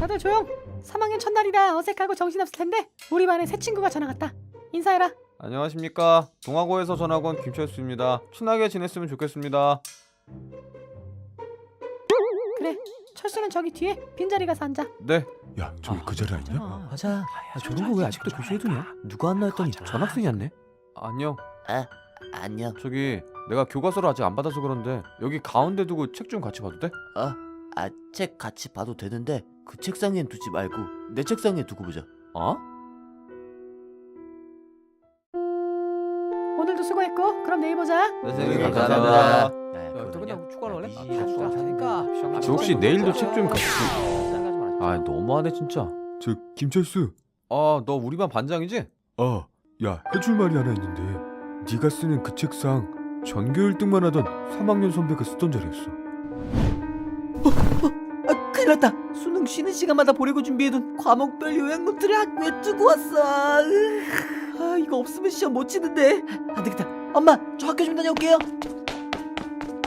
다들 조용. 3학년 첫날이라 어색하고 정신없을 텐데 우리 반에 새 친구가 전화 왔다. 인사해라. 안녕하십니까 동아고에서 전학 온 김철수입니다 친하게 지냈으면 좋겠습니다 그래. 철수는 저기 뒤에 빈자리 가서 앉아. 네 야 저기 그 자리 아니냐? 맞아. 아, 저런 거 왜 아직도 교실에 두냐? 누가 왔나 했더니 전학생이 왔네. 안녕 아, 안녕. 저기 내가 교과서를 아직 안 받아서 그런데 여기 가운데 두고 책 좀 같이 봐도 돼? 아, 아, 책 같이 봐도 되는데 그 책상엔 두지 말고 내 책상에 두고 보자. 어? 오늘도 수고했고 그럼 내일 보자. 선생님 네, 감사합니다 감사합니다. 야, 너 그러냐? 그냥 축구하러 갈래? 아, 아, 미안하다. 축구 잘하니까. 저 혹시 내일도 책 좀 같이 아 너무하네 진짜 저 김철수 아 너 우리 반 반장이지? 아 야 해줄 말이 하나 있는데 네가 쓰는 그 책상 전교 1등만 하던 3학년 선배가 쓰던 자리였어 아, 큰일 났다. 수능 쉬는 시간마다 보려고 준비해둔 과목별 요약 노트를 학교에 두고 왔어. 으, 아, 이거 없으면 시험 못 치는데. 안 되겠다. 엄마, 저 학교 좀 다녀올게요.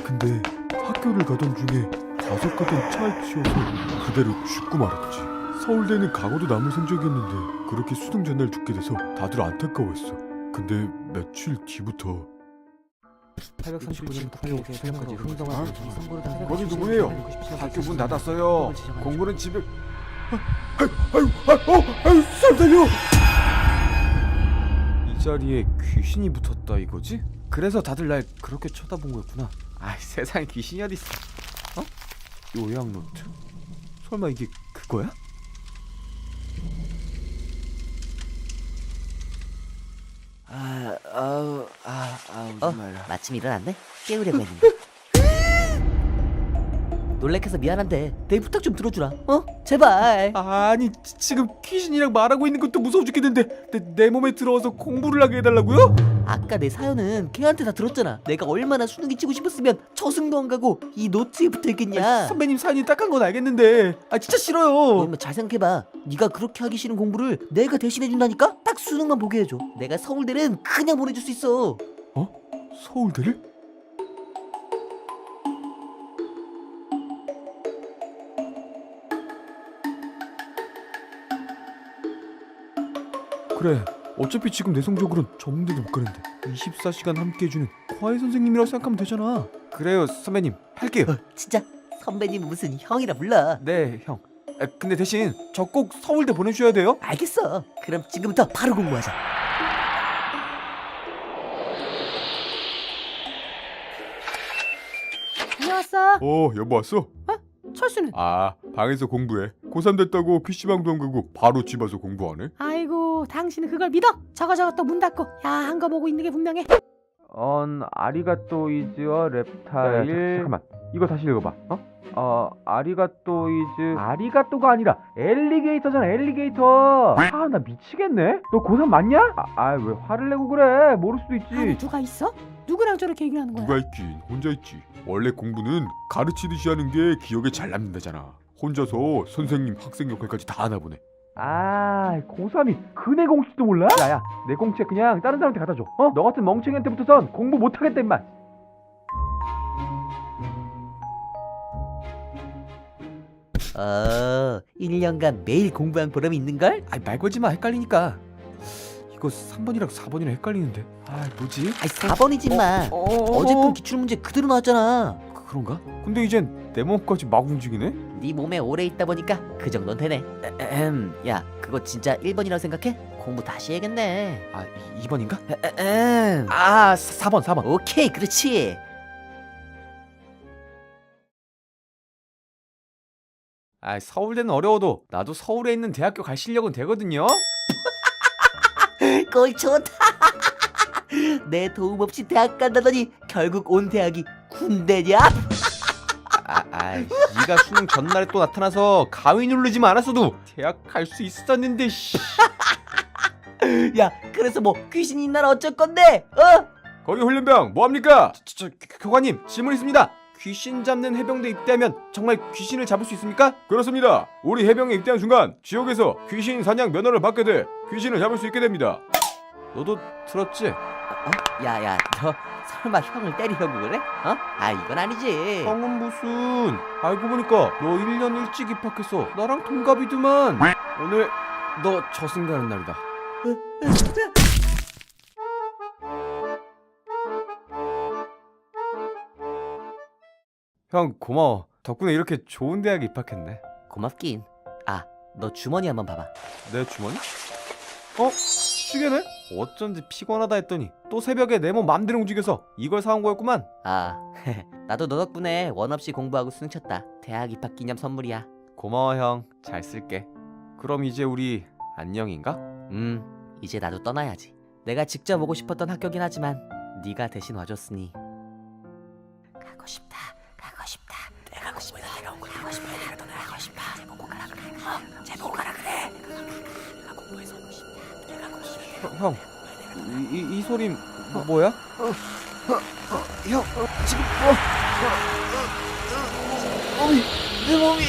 근데 학교를 가던 중에 과속 가던 차에 치여서 그대로 죽고 말았지 서울대는 강호도 남을 성적이었는데 그렇게 수능 전날 죽게 돼서 다들 안타까워했어 근데 며칠 뒤부터 839년 토요일에 새벽까지 흥정하고 선거를 다 거기 누구예요? 학교 문 닫았어요. 공부는 집에 아, 아유 아유 어, 아유 쌀달려 이 자리에 귀신이 붙었다 이거지? 그래서 다들 날 그렇게 쳐다본 거였구나 아이 세상에 귀신이 어딨어 어? 요약 노트? 설마 이게 그거야? 어? 마침 일어났네? 깨우려고 했는데. 놀래켜서 미안한데 내 부탁 좀 들어주라. 어? 제발. 아니 지- 지금 귀신이랑 말하고 있는 것도 무서워 죽겠는데 내, 내 몸에 들어와서 공부를 하게 해달라고요? 아까 내 사연은 걔한테 다 들었잖아. 내가 얼마나 수능이 치고 싶었으면 저승도 안 가고 이 노트에 붙어 있겠냐. 아, 선배님 사연이 딱한 건 알겠는데 아 진짜 싫어요 너잘 생각해봐. 네가 그렇게 하기 싫은 공부를 내가 대신해 준다니까. 딱 수능만 보게 해줘. 내가 서울대는 그냥 보내줄 수 있어. 서울대를? 그래 어차피 지금 내 성적으론 전문대도 못 가는데 24시간 함께 해주는 과외 선생님이라고 생각하면 되잖아 그래요 선배님 할게요 어, 진짜 선배님 무슨 형이라 불러. 네형 아, 근데 대신 저 꼭 서울대 보내주셔야 돼요 알겠어. 그럼 지금부터 바로 공부하자. 왔어. 어 여보 왔어? 철수는? 아 방에서 공부해 고3 됐다고 PC방도 안 가고 바로 집 와서 공부하네 아이고 당신은 그걸 믿어? 저거 저거 또 문 닫고 야한 거 보고 있는 게 분명해. 언 아리가또 이즈어 랩타일. 잠깐만. 이거 다시 읽어봐. 어? 어 아리가또 이즈. 아리가또가 아니라 엘리게이터잖아 엘리게이터. 아 나 미치겠네. 너 고3 맞냐? 아 왜 화를 내고 그래? 모를 수도 아니 있지 누가 있어? 누구랑 저렇게 얘기를 하는 거야? 누가 있긴 혼자 있지. 원래 공부는 가르치듯이 하는 게 기억에 잘 남는다잖아. 혼자서 선생님 학생 역할까지 다 하나 보네 아 고3이 그 내공식도 몰라? 야야 내공책 그냥 다른 사람한테 갖다 줘 어? 너 같은 멍청이한테 붙어선 공부 못하겠다 임마 어, 1년간 매일 공부한 보람이 있는걸? 아이 말 걸지 마 헷갈리니까 이거 3번이랑 4번이랑 헷갈리는데 아 뭐지? 아이 4번이지 마. 어, 어제뿐 기출문제 그대로 나왔잖아. 그- 그런가? 근데 이젠 내 몸까지 막 움직이네? 네 몸에 오래 있다 보니까 그 정도는 되네. 에헴, 야, 그거 진짜 1번이라고 생각해? 공부 다시 해야겠네. 아 2번인가? 에헴. 아 4번 4번 오케이, 그렇지. 아 서울대는 어려워도 나도 서울에 있는 대학교 갈 실력은 되거든요 꼴 좋다. 내 도움 없이 대학 간다더니 결국 온 대학이 군대냐? 아, 아 네가 수능 전날에 또 나타나서 가위 누르지만 않았어도 대학 갈 수 있었는데 씨. 야, 그래서 뭐 귀신이 있나라 어쩔 건데? 어? 거기 훈련병 뭐합니까? 저, 저 교- 교관님 질문 있습니다 귀신 잡는 해병대 입대하면 정말 귀신을 잡을 수 있습니까? 그렇습니다 우리 해병에 입대한 순간 지역에서 귀신 사냥 면허를 받게 돼 귀신을 잡을 수 있게 됩니다 너도 들었지? 어? 야야 너 설마 형을 때리려고 그래? 어? 아 이건 아니지 형은 무슨 알고 보니까 너 1년 일찍 입학해서 나랑 동갑이더만 오늘 너 저승 가는 날이다 형 고마워 덕분에 이렇게 좋은 대학에 입학했네 고맙긴 아 너 주머니 한번 봐봐 내 주머니? 어? 시계네? 어쩐지 피곤하다 했더니 또 새벽에 내 몸 맘대로 움직여서 이걸 사온 거였구만. 아 나도 너 덕분에 원 없이 공부하고 수능 쳤다. 대학 입학 기념 선물이야. 고마워 형. 잘 쓸게. 그럼 이제 우리 안녕인가? 음 이제 나도 떠나야지. 내가 직접 오고 싶었던 학교긴 하지만 네가 대신 와줬으니. 가고 싶다 가고 싶다 형, 형. 이, 이, 이 소린 뭐, 뭐야? 형 지금 어, 어, 어, 어, 몸이 내 몸이